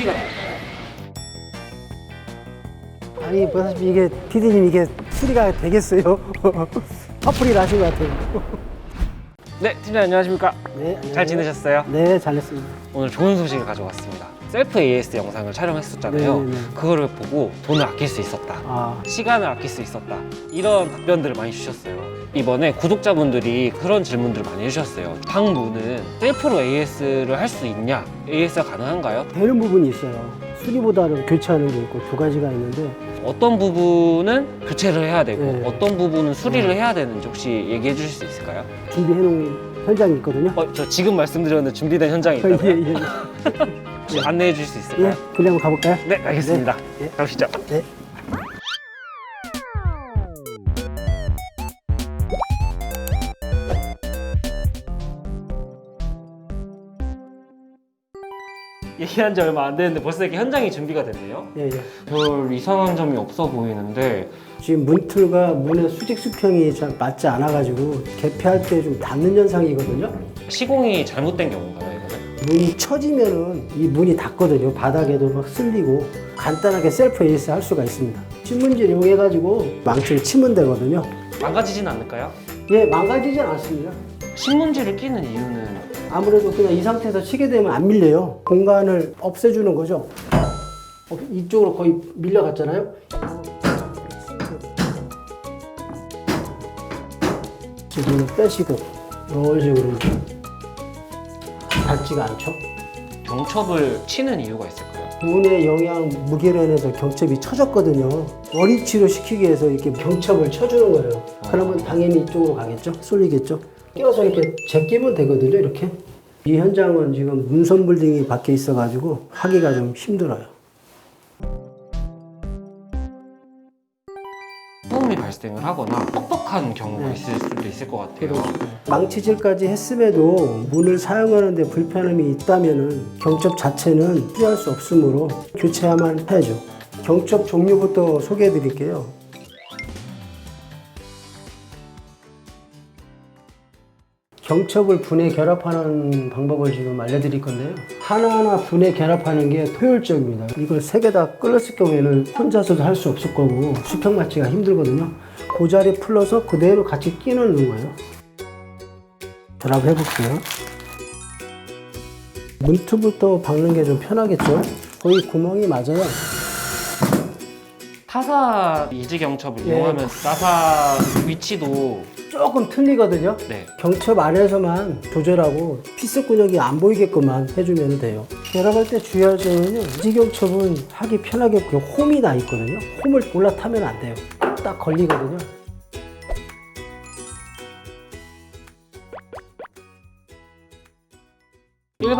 수리가 아니 보다시피 이게 피디님 이게 수리가 되겠어요? 커플이 나신 것 같아요. 네, 팀장 안녕하십니까? 네, 잘 지내셨어요? 네, 잘했습니다. 오늘 좋은 소식을 가져왔습니다. 셀프 AS 영상을 촬영했었잖아요. 네, 네, 네. 그거를 보고 돈을 아낄 수 있었다. 아, 시간을 아낄 수 있었다. 이런 답변들을 많이 주셨어요. 이번에 구독자분들이 그런 질문들을 많이 해주셨어요. 방문은 셀프로 AS를 할 수 있냐? AS가 가능한가요? 되는 부분이 있어요. 수리보다는 교체하는 게 있고 두 가지가 있는데 어떤 부분은 교체를 해야 되고 네. 어떤 부분은 수리를 해야 되는지 혹시 얘기해 주실 수 있을까요? 준비해 놓은 현장이 있거든요. 어, 저 지금 말씀드렸는데 준비된 현장이 있다고요? 예, 예, 혹시 안내해 주실 수 예. 있을까요? 예, 그냥 가볼까요? 네, 알겠습니다. 네. 예. 가보시죠. 네. 얘기한 지 얼마 안 됐는데 벌써 이렇게 현장이 준비가 됐네요. 예, 예. 별 이상한 점이 없어 보이는데 지금 문틀과 문의 수직 수평이 잘 맞지 않아가지고 개폐할 때 좀 닿는 현상이거든요. 시공이 잘못된 경우인가요, 이거는? 문이 처지면은 이 문이 닿거든요. 바닥에도 막 쓸리고 간단하게 셀프 에이스 할 수가 있습니다. 신문지를 이용해가지고 망치를 치면 되거든요. 망가지진 않을까요? 예, 망가지진 않습니다. 신문지를 끼는 이유는 아무래도 그냥 이 상태에서 치게 되면 안 밀려요. 공간을 없애주는 거죠. 어, 이쪽으로 거의 밀려갔잖아요. 지금 빼시고 이런 식으로 닿지가 않죠. 경첩을 치는 이유가 있을까요? 문의 영향 무게련에서 경첩이 쳐졌거든요. 원위치로 시키기 위해서 이렇게 경첩을 쳐주는 거예요. 그러면 당연히 이쪽으로 가겠죠? 쏠리겠죠? 끼워서 이렇게 제끼면 되거든요, 이렇게. 이 현장은 지금 문선 빌딩이 밖에 있어가지고 하기가 좀 힘들어요. 발생을 하거나 뻑뻑한 경우가 네. 있을 수도 있을 것 같아요. 망치질까지 했음에도 문을 사용하는데 불편함이 있다면은 경첩 자체는 피할 수 없으므로 교체야만 해야죠. 경첩 종류부터 소개해 드릴게요. 경첩을 분해 결합하는 방법을 지금 알려드릴 건데요. 하나하나 분해 결합하는 게 효율적입니다. 이걸 세 개다 끌었을 경우에는 혼자서도 할 수 없을 거고 수평 맞추기가 힘들거든요. 그 자리 풀러서 그대로 같이 끼 넣는 거예요. 결합해 볼게요. 문투부터 박는 게 좀 편하겠죠? 거의 구멍이 맞아요. 타사 이지 경첩을 예. 이용하면 나사 위치도 조금 틀리거든요. 네. 경첩 안에서만 조절하고 피스 근육이 안 보이게끔만 해주면 돼요. 결합할 때 주의할 점은요. 이지 경첩은 하기 편하게 그 홈이 나 있거든요. 홈을 올라타면 안 돼요. 딱 걸리거든요.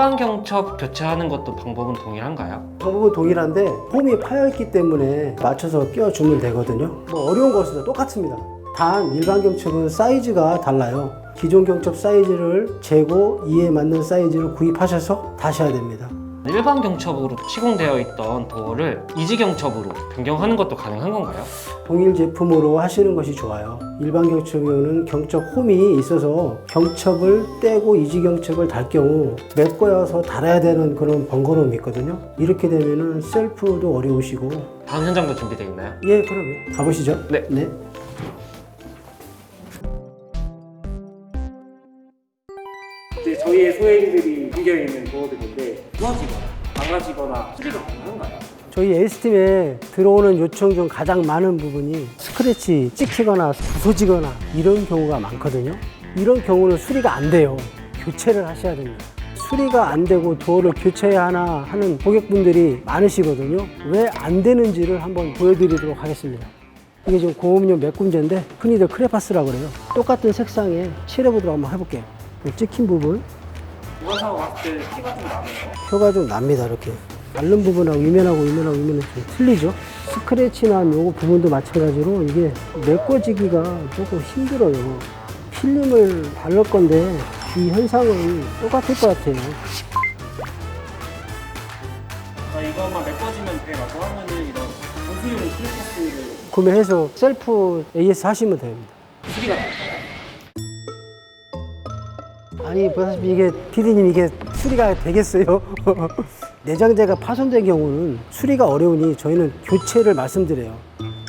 일반 경첩 교체하는 것도 방법은 동일한가요? 방법은 동일한데 홈이 파여있기 때문에 맞춰서 끼워주면 되거든요. 뭐 어려운 것은 똑같습니다. 단 일반 경첩은 사이즈가 달라요. 기존 경첩 사이즈를 재고 이에 맞는 사이즈를 구입하셔서 다셔야 됩니다. 일반 경첩으로 시공되어 있던 도어를 이지 경첩으로 변경하는 것도 가능한 건가요? 동일 제품으로 하시는 것이 좋아요. 일반 경첩용은 경첩 홈이 있어서 경첩을 떼고 이지 경첩을 달 경우 메꿔서 달아야 되는 그런 번거로움이 있거든요. 이렇게 되면은 셀프도 어려우시고 다음 현장도 준비되어 있나요? 예, 그럼요. 가보시죠. 네. 네. 이제 저희의 소액들이 담겨 있는 도어들인데 부러지거 나 망가지거나 수리가 가능한가요? 저희 S팀에 들어오는 요청 중 가장 많은 부분이 스크래치 찍히거나 부서지거나 이런 경우가 많거든요. 이런 경우는 수리가 안 돼요. 교체를 하셔야 됩니다. 수리가 안 되고 도어를 교체해야 하나 하는 고객분들이 많으시거든요. 왜 안 되는지를 한번 보여드리도록 하겠습니다. 이게 지금 고음용 메꿈제인데 흔히들 크레파스라고 그래요. 똑같은 색상에 칠해보도록 한번 해볼게요. 이 찍힌 부분 우가사고 봤을 때 티가 좀 나네요. 표가 좀 납니다 이렇게. 앓는 부분하고 위면하고 위면하고 위면은 좀 틀리죠? 스크래치나 요거 부분도 마찬가지로 이게 메꿔지기가 조금 힘들어요. 필름을 바를 건데 이 현상은 똑같을 것 같아요. 아, 이것만 메꿔지면 돼라고 하면은 이런 전수용 플래카스를 구매해서 셀프 AS 하시면 됩니다. 수리가 나요. 아니 보다시피 이게 피디님 이게 수리가 되겠어요 내장재가 파손된 경우는 수리가 어려우니 저희는 교체를 말씀드려요.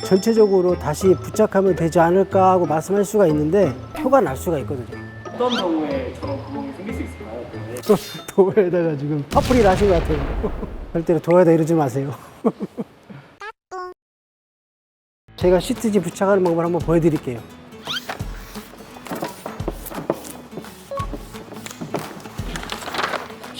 전체적으로 다시 부착하면 되지 않을까 하고 말씀할 수가 있는데 표가 날 수가 있거든요. 어떤 경우에 저런 구멍이 생길 수 있을까요? 도어에다가 지금 파풀이를 하신 것 같아요. 절대로 도어에다 이러지 마세요. 제가 시트지 부착하는 방법을 한번 보여드릴게요.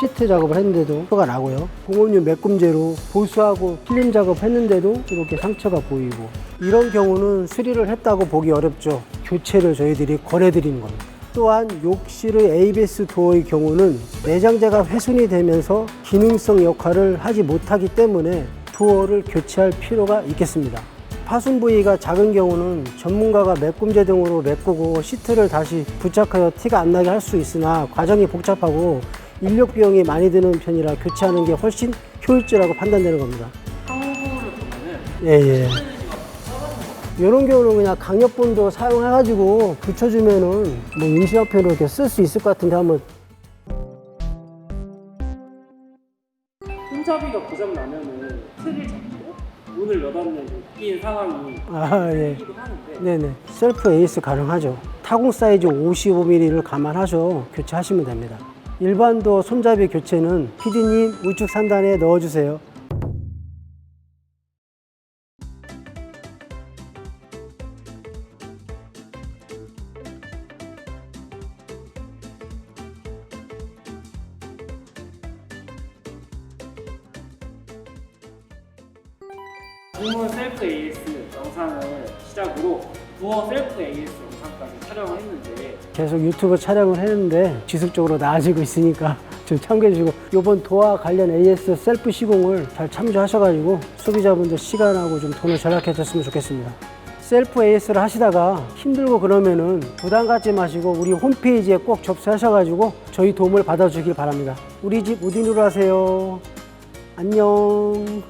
시트 작업을 했는데도 표가 나고요. 공업용 메꿈제로 보수하고 필름 작업했는데도 이렇게 상처가 보이고 이런 경우는 수리를 했다고 보기 어렵죠. 교체를 저희들이 권해드리는 겁니다. 또한 욕실의 ABS 도어의 경우는 내장재가 훼손이 되면서 기능성 역할을 하지 못하기 때문에 도어를 교체할 필요가 있겠습니다. 파손 부위가 작은 경우는 전문가가 메꿈제 등으로 메꾸고 시트를 다시 부착하여 티가 안 나게 할 수 있으나 과정이 복잡하고 인력 비용이 많이 드는 편이라 교체하는 게 훨씬 효율적이라고 판단되는 겁니다. 예, 예. 이런 경우는 그냥 강력본도 사용해가지고 붙여주면은 뭐 임시화표로 이렇게 쓸 수 있을 것 같은데 한번 상황이 아 예. 있기도 하는데 네네. 셀프 에이스 가능하죠. 타공 사이즈 55mm를 감안하셔 교체하시면 됩니다. 일반 도어 손잡이 교체는 PD님 우측 상단에 넣어주세요. 동문 셀프 AS 영상을 시작으로 부어 셀프 AS 영상까지 촬영을 했는데 계속 유튜브 촬영을 했는데 지속적으로 나아지고 있으니까 좀 참고해 주시고 이번 도화 관련 AS 셀프 시공을 잘 참조하셔가지고 소비자분들 시간하고 좀 돈을 절약해 줬으면 좋겠습니다. 셀프 AS를 하시다가 힘들고 그러면은 부담 갖지 마시고 우리 홈페이지에 꼭 접수하셔가지고 저희 도움을 받아주길 바랍니다. 우리 집 우딘으로 하세요. 안녕.